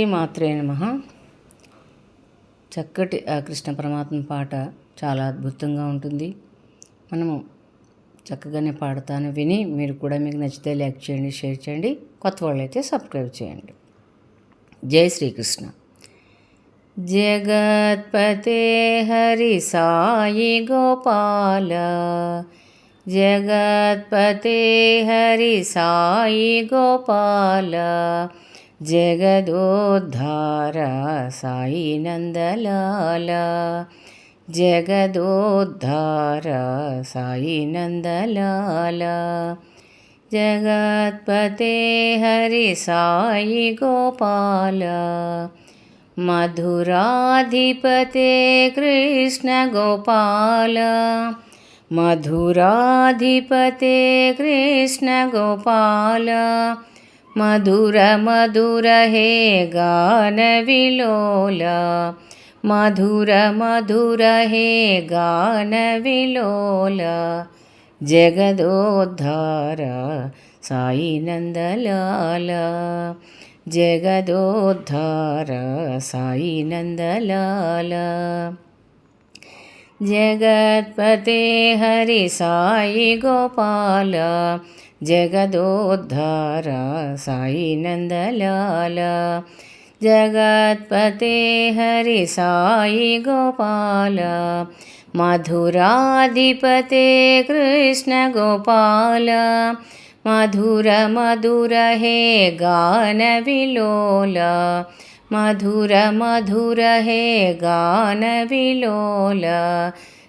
మాత్రే నమ. చక్కటి ఆ కృష్ణ పరమాత్మ పాట చాలా అద్భుతంగా ఉంటుంది. మనము చక్కగానే పాడతాను విని మీరు కూడా మీకు నచ్చితే లైక్ చేయండి షేర్ చేయండి కొత్త వాళ్ళైతే సబ్స్క్రైబ్ చేయండి. జై శ్రీకృష్ణ. జగత్పతే హరి సాయి గోపాల జగత్పతే హరి సాయి గోపాల जगदोद्धारा साई नन्दलाला जगदोद्धारा साई नन्दलाला जगत्पते हरि साई गोपाल। मधुराधिपते कृष्णगोपाल मधुराधिपते कृष्णगोपाल മധുര മധുര ഹേ ഗാനവിലോല. മധുര മധുര ഹേ ഗാനവിലോല. ജഗദോദ്ധാര സായി നന്ദലാല. ജഗദോദ്ധാര സായി നന്ദലാല. ജഗത്പതേ ഹരി സായി ഗോപാല. जगदोद्धारा साई नन्दलाला जगत्पते हरि साई गोपाल। मधुराधिपते कृष्णगोपाल मधुर मधुर हे गानविलोल मधुर मधुर हे गानविलोल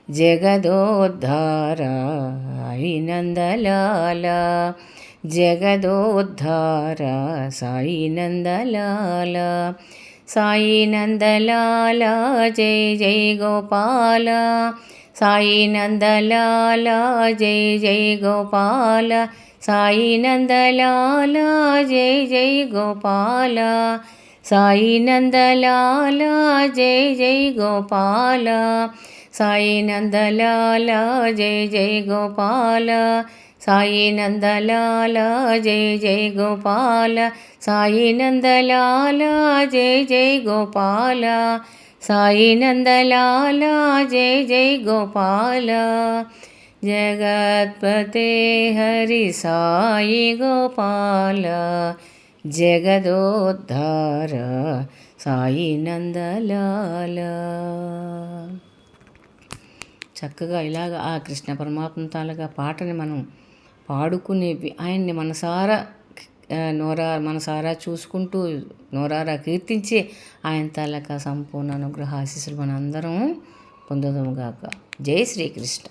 ജഗദോദ്ധാരായി നന്ദലാല ജഗദോദ്ധാര സായി നന്ദലാല സായി നന്ദലാല ജയ് ജയ് ഗോപാല. സായി നന്ദലാല ജയ് ജയ് ഗോപാല. സായി നന്ദലാല ജയ് ജയ് ഗോപാല. സായി നന്ദലാല ജയ് ജയ് ഗോപാല. సాయి నందలాల జయ జయ గోపాల సాయి నందలాల జయ జయ గోపాల సాయి నందలాల జయ జయ గోపాల సాయి నందలాల జయ జయ గోపాల జగత్పతే హరి సాయి గోపాల ജഗദോദ്ധാര സായി നന്ദലാല చక్కగా ఇలాగ ఆ కృష్ణ పరమాత్మ తాలగా పాటని మనం పాడుకునేవి ఆయన్ని మనసారా నోరా మనసారా చూసుకుంటూ నోరారా కీర్తించి ఆయన తాలూకా సంపూర్ణ అనుగ్రహ ఆశీస్సులు మనందరం పొందుదాముగాక జై శ్రీకృష్ణ.